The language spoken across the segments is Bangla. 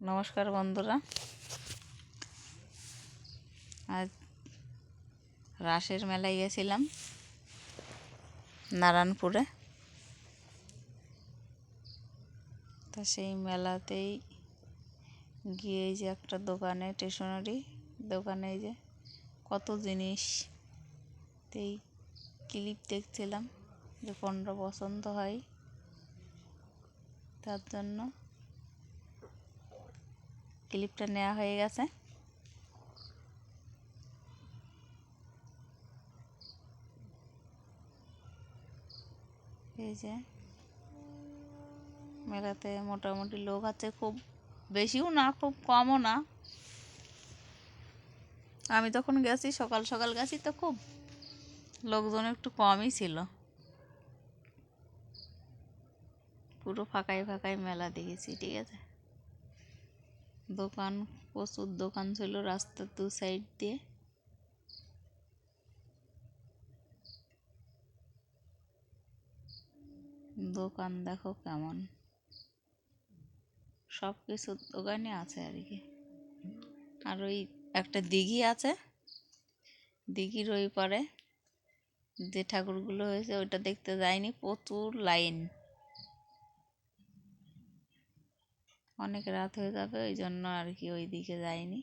নমস্কার বন্ধুরা। আজ রাসের মেলায় গেছিলাম নারায়ণপুরে। তা সেই মেলাতেই গিয়ে যে একটা দোকানে স্টেশনারি দোকানে যে কত জিনিস তেই ক্লিপ দেখছিলাম যে কোনটা পছন্দ হয়, তার জন্য ক্লিপটা নেওয়া হয়ে গেছে। এই যে, মেলাতে মোটামুটি লোক আছে, খুব বেশিও না, খুব কমও না। আমি তখন গেছি, সকাল সকাল গেছি তো খুব লোকজন একটু কমই ছিল। পুরো ফাঁকাই ফাঁকাই মেলা দেখেছি, ঠিক আছে। দোকান, প্রচুর দোকান ছিল রাস্তার দু সাইড দিয়ে। দোকান দেখো কেমন। সব কিছু দোকানে আছে আর কি। আর ওই একটা দিঘি আছে, দিঘির ওই পারে। যে ঠাকুরগুলো হয়েছে, ওইটা দেখতে যায়নি প্রচুর লাইন। অনেক রাত হয়ে যাবে ওই জন্য আর কি ওই দিকে যাইনি।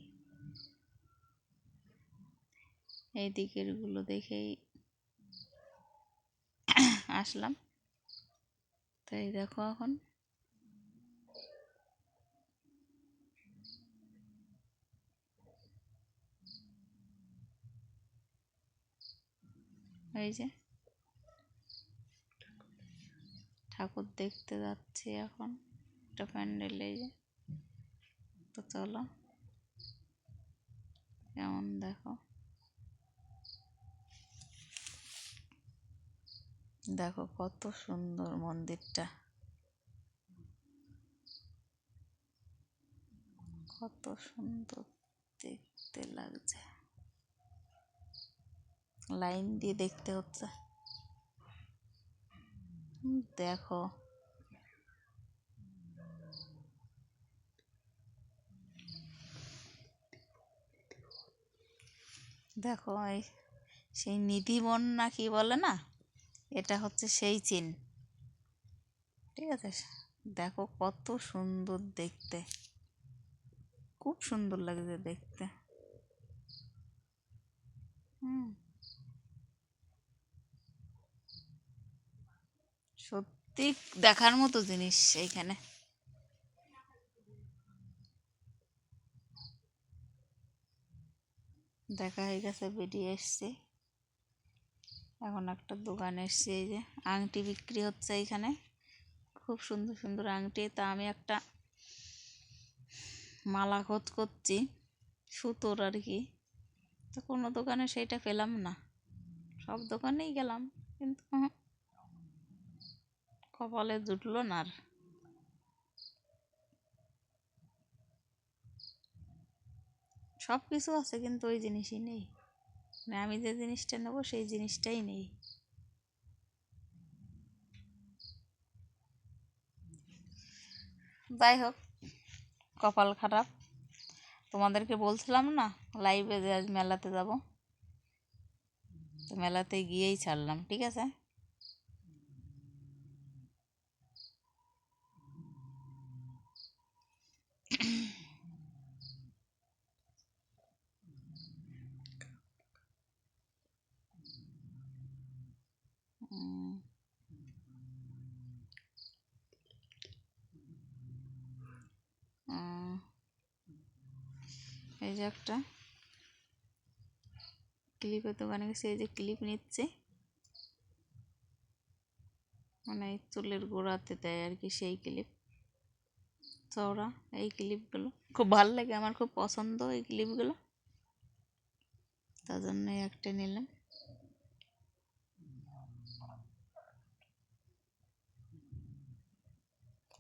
এই দিকেরগুলো দেখেই আসলাম। তাই দেখো এখন। এই যে ঠাকুর দেখতে যাচ্ছি এখন। একটা প্যান্ডেল এই যে। তো চলো, কেমন দেখো? দেখো কত সুন্দর মন্দিরটা। কত সুন্দর দেখতে লাগছে। লাইন দিয়ে দেখতে হচ্ছে। দেখো। দেখো, এই সেই নিধিবন না কি বলে না? এটা হচ্ছে সেই চিন ঠিক আছে? দেখো কত সুন্দর দেখতে। খুব সুন্দর লাগছে দেখতে। হুম। সত্যি দেখার মতো জিনিস এইখানে। দেখা হয়ে গেছে বেরিয়ে এসছি। এখন একটা দোকান এসছি, এই যে আংটি বিক্রি হচ্ছে এইখানে খুব সুন্দর সুন্দর আংটি। তা আমি একটা মালা খোঁজ করছি, সুতোর আর কি। তো কোনো দোকানে সেইটা পেলাম না। সব দোকানেই গেলাম, কিন্তু কপালে জুটলো না আর। সব কিছু আছে, কিন্তু ওই জিনিসই নেই। মানে আমি যে জিনিসটা নেব, সেই জিনিসটাই নেই। যাই হোক, কপাল খারাপ। তোমাদেরকে বলছিলাম না লাইভে যে আজ মেলাতে যাব। তো মেলাতে গিয়েই ছাড়লাম, ঠিক আছে? এই যে একটা ক্লিপের দোকানে গেছে, এই যে ক্লিপ নিচ্ছে। মানে চুলের গোড়াতে দেয় আর কি সেই ক্লিপ চওড়া, এই ক্লিপগুলো খুব ভালো লাগে, আমার খুব পছন্দ এই ক্লিপগুলো তার জন্য একটা নিলাম।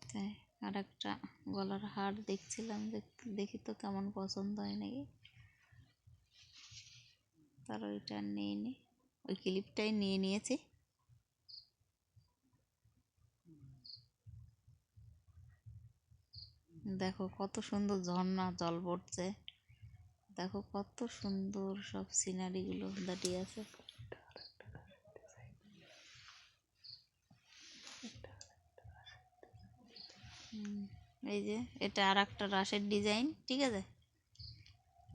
তাই। আর একটা গলার হার দেখছিলাম, দেখি তো কেমন পছন্দ হয় নাকি। তার ওইটা নিয়ে নি, ওই ক্লিপটাই নিয়ে নিয়েছি। দেখো কত সুন্দর ঝর্ণা, জল পড়ছে। দেখো কত সুন্দর সব সিনারিগুলো দাঁড়িয়ে আছে। এই যে, এটা আর একটা রাসের ডিজাইন, ঠিক আছে?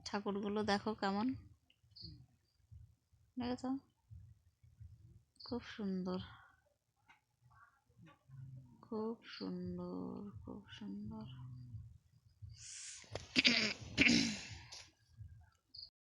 ঠাকুরগুলো দেখো কেমন। দেখেছ? খুব সুন্দর। খুব সুন্দর খুব সুন্দর।